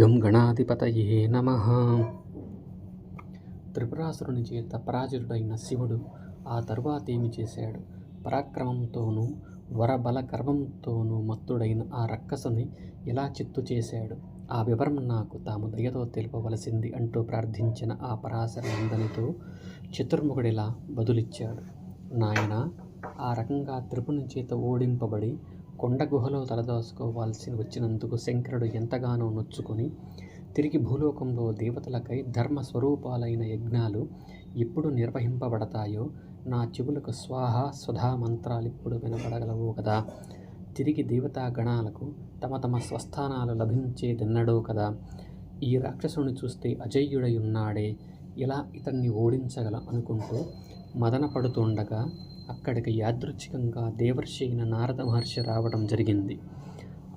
గం గణాధిపతయే నమ. త్రిపురాసురుని చేత పరాజితుడైన శివుడు ఆ తరువాత ఏమి చేశాడు? పరాక్రమంతోనూ వరబల గర్వంతోనూ మత్తుడైన ఆ రక్కసుని ఎలా చిత్తు చేశాడు. ఆ వివరం నాకు తాము దయతో తెలుపవలసింది అంటూ ప్రార్థించిన ఆ పరాశర నందనితో చతుర్ముఖుడిలా బదులిచ్చాడు. నాయన ఆ రకంగా త్రిపుని చేత ఓడింపబడి కొండ గుహలో తలదాచుకోవాల్సి వచ్చినందుకు శంకరుడు ఎంతగానో నొచ్చుకొని తిరిగి భూలోకంలో దేవతలకై ధర్మ స్వరూపాలైన యజ్ఞాలు ఎప్పుడు నిర్వహింపబడతాయో నా చెవులకు స్వాహ స్వధా మంత్రాలు ఇప్పుడు వినబడగలవు కదా. తిరిగి దేవతా గణాలకు తమ తమ స్వస్థానాలు లభించేదెన్నడో కదా. ఈ రాక్షసుని చూస్తే అజయ్యుడై ఉన్నాడే. ఇలా ఇతన్ని ఓడించగల అనుకుంటూ మదన పడుతుండగా అక్కడికి యాదృచ్ఛికంగా దేవర్షి అయిన నారద మహర్షి రావడం జరిగింది.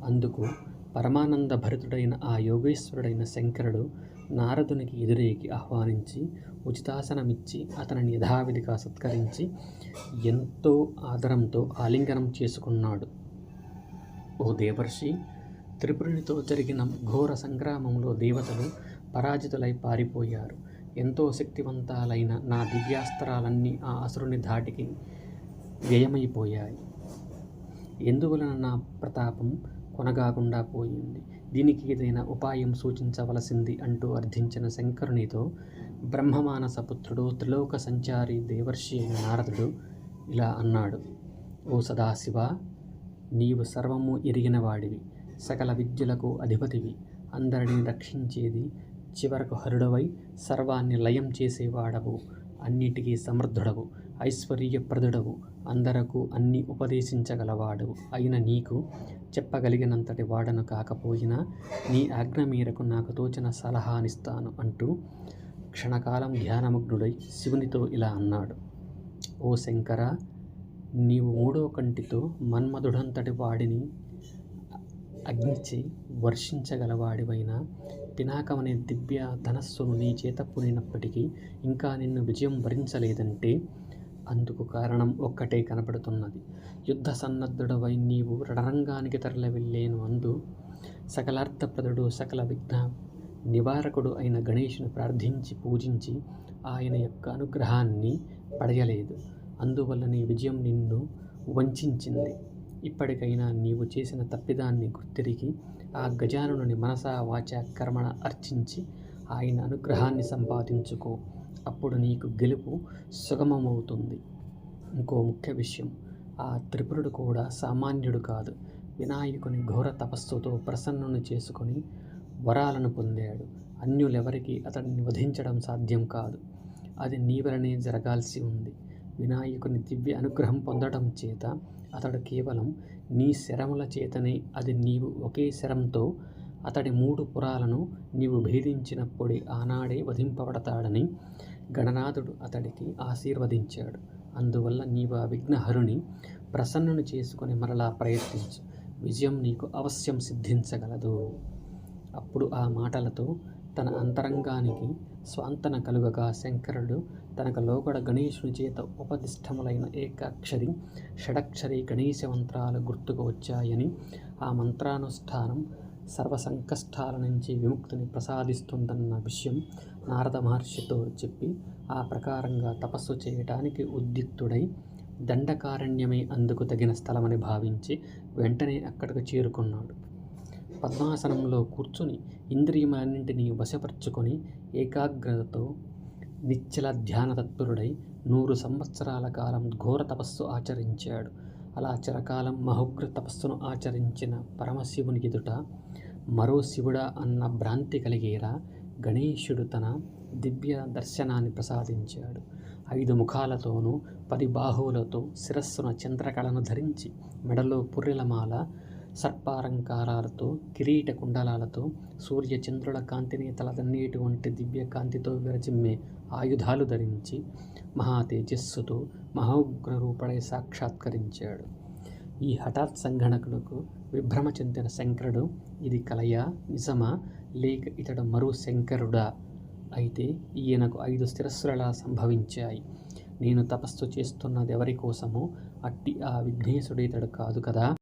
అందుకు పరమానంద భరితుడైన ఆ యోగేశ్వరుడైన శంకరుడు నారదునికి ఎదురేకి ఆహ్వానించి ఉచితాసనమిచ్చి అతనిని యథావిధిగా సత్కరించి ఎంతో ఆదరంతో ఆలింగనం చేసుకున్నాడు. ఓ దేవర్షి త్రిపురునితో జరిగిన ఘోర సంగ్రామంలో దేవతలు పరాజితులై పారిపోయారు. ఎంతో శక్తివంతాలైన నా దివ్యాస్త్రాలన్నీ ఆ అసురుని ధాటికి వ్యయమైపోయాయి. ఎందువలన నా ప్రతాపం కొనగాకుండా పోయింది? దీనికి ఏదైనా ఉపాయం సూచించవలసింది అంటూ అర్థించిన శంకరునితో బ్రహ్మమానస పుత్రుడు త్రిలోక సంచారి దేవర్షి అయిన నారదుడు ఇలా అన్నాడు. ఓ సదాశివ నీవు సర్వము ఎరిగిన వాడివి సకల విద్యలకు అధిపతివి. అందరిని రక్షించేది చివరకు హరుడవై సర్వాన్ని లయం చేసేవాడవు అన్నిటికీ సమర్థుడవు ఐశ్వర్యప్రదుడవు అందరకు అన్ని ఉపదేశించగలవాడు అయిన నీకు చెప్పగలిగినంతటి వాడను కాకపోయినా నీ ఆజ్ఞ మేరకు నాకు తోచిన సలహానిస్తాను అంటూ క్షణకాలం ధ్యానమగ్నుడై శివునితో ఇలా అన్నాడు. ఓ శంకర నీవు మూడో కంటితో మన్మధుడంతటి వాడిని అగ్నిచి వర్షించగలవాడివైన పినాకమనే దివ్య ధనస్సును నీ చేత పునినప్పటికీ ఇంకా నిన్ను విజయం భరించలేదంటే అందుకు కారణం ఒక్కటే కనపడుతున్నది యుద్ధ సన్నద్ధుడవై నీవు రణరంగానికి తరలి వెళ్ళేను అందు సకలార్థప్రదుడు సకల విఘ్న నివారకుడు అయిన గణేషుని ప్రార్థించి పూజించి ఆయన యొక్క అనుగ్రహాన్ని పడయలేదు. అందువల్ల నీ విజయం నిన్ను వంచింది ఇప్పటికైనా నీవు చేసిన తప్పిదాన్ని గుర్తిరిగి ఆ గజానుని మనసా వాచ కర్మణ అర్చించి ఆయన అనుగ్రహాన్ని సంపాదించుకో. అప్పుడు నీకు గెలుపు సుగమమవుతుంది. ఇంకో ముఖ్య విషయం ఆ త్రిపురుడు కూడా సామాన్యుడు కాదు. వినాయకుని ఘోర తపస్సుతో ప్రసన్నుని చేసుకొని వరాలను పొందాడు. అన్యులెవరికి అతడిని వధించడం సాధ్యం కాదు. అది నీ వలనే జరగాల్సి ఉంది. వినాయకుని దివ్య అనుగ్రహం పొందడం చేత అతడు కేవలం నీ శరముల చేతనే అది నీవు ఒకే శరంతో అతడి మూడు పురాలను నీవు భేదించినప్పుడే ఆనాడే వధింపబడతాడని గణనాథుడు అతడికి ఆశీర్వదించాడు. అందువల్ల నీవు ఆ విఘ్నహరుని ప్రసన్నుని చేసుకుని మరలా ప్రయత్నించు. విజయం నీకు అవశ్యం సిద్ధించగలదు. అప్పుడు ఆ మాటలతో తన అంతరంగానికి స్వాంతన కలుగగా శంకరుడు తనకు లోగడ గణేశుని చేత ఉపదిష్టములైన ఏకాక్షరి షడక్షరి గణేశ మంత్రాలు గుర్తుకు వచ్చాయని ఆ మంత్రానుష్ఠానం సర్వ సంకష్టాల నుంచి విముక్తిని ప్రసాదిస్తుందన్న విషయం నారద మహర్షితో చెప్పి ఆ ప్రకారంగా తపస్సు చేయటానికి ఉద్యుక్తుడై దండకారణ్యమే అందుకు తగిన స్థలమని భావించి వెంటనే అక్కడికి చేరుకున్నాడు. పద్మాసనంలో కూర్చుని ఇంద్రియములన్నింటినీ వశపరుచుకొని ఏకాగ్రతతో నిశ్చల ధ్యాన తత్పరుడై నూరు సంవత్సరాల కాలం ఘోర తపస్సు ఆచరించాడు. అలా చిరకాలం మహోగ్ర తపస్సును ఆచరించిన పరమశివుని ఎదుట మరో శివుడా అన్న భ్రాంతి కలిగేలా గణేశుడు తన దివ్య దర్శనాన్ని ప్రసాదించాడు. ఐదు ముఖాలతోనూ పది బాహువులతో శిరస్సున చంద్రకళను ధరించి మెడలో పుర్రెలమాల సర్పారంకారాలతో కిరీట కుండలాలతో సూర్య చంద్రుల కాంతిని తలదన్నేటువంటి దివ్య కాంతితో విరచిమ్మే ఆయుధాలు ధరించి మహా తేజస్సుతో మహోగ్ర రూపడై సాక్షాత్కరించాడు. ఈ హఠాత్ సంఘటనకు విభ్రమ చెందిన శంకరుడు ఇది కలయా నిజమా లేక ఇతడు మరో శంకరుడా? అయితే ఈయనకు ఐదు స్థిరస్సులలా సంభవించాయి. నేను తపస్సు చేస్తున్నది ఎవరి కోసమో అట్టి ఆ విఘ్నేశుడు ఇతడు కాదు కదా?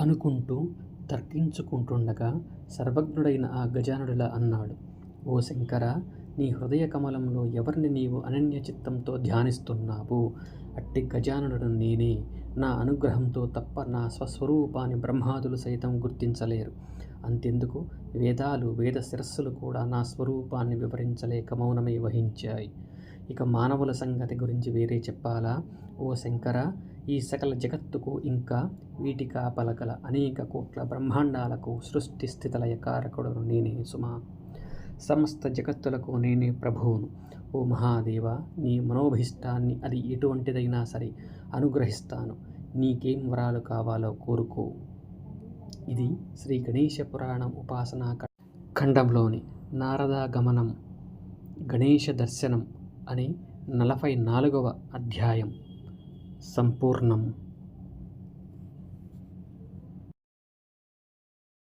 అనుకుంటూ తర్కించుకుంటుండగా సర్వజ్ఞుడైన ఆ గజానుడిలా అన్నాడు ఓ శంకర నీ హృదయ కమలంలో ఎవరిని నీవు అనన్య చిత్తంతో ధ్యానిస్తున్నావు? అట్టి గజానుడు నేనే. నా అనుగ్రహంతో తప్ప నా స్వస్వరూపాన్ని బ్రహ్మాదులు సైతం గుర్తించలేరు. అంతెందుకు? వేదాలు వేద శిరస్సులు కూడా నా స్వరూపాన్ని వివరించలేక మౌనమే వహించాయి. ఇక మానవుల సంగతి గురించి వేరే చెప్పాలా? ఓ శంకర ఈ సకల జగత్తుకు ఇంకా వీటి కాపలగల అనేక కోట్ల బ్రహ్మాండాలకు సృష్టి స్థితిలయ కారకుడును నేనే సుమా. సమస్త జగత్తులకు నేనే ప్రభువును. ఓ మహాదేవ నీ మనోభీష్టాన్ని అది ఎటువంటిదైనా సరే అనుగ్రహిస్తాను. నీకేం వరాలు కావాలో కోరుకో. ఇది శ్రీ గణేశ పురాణం ఉపాసనా ఖ- ఖండంలోని నారదాగమనం గణేశ దర్శనం అనే నలభై నాలుగవ అధ్యాయం. сампурном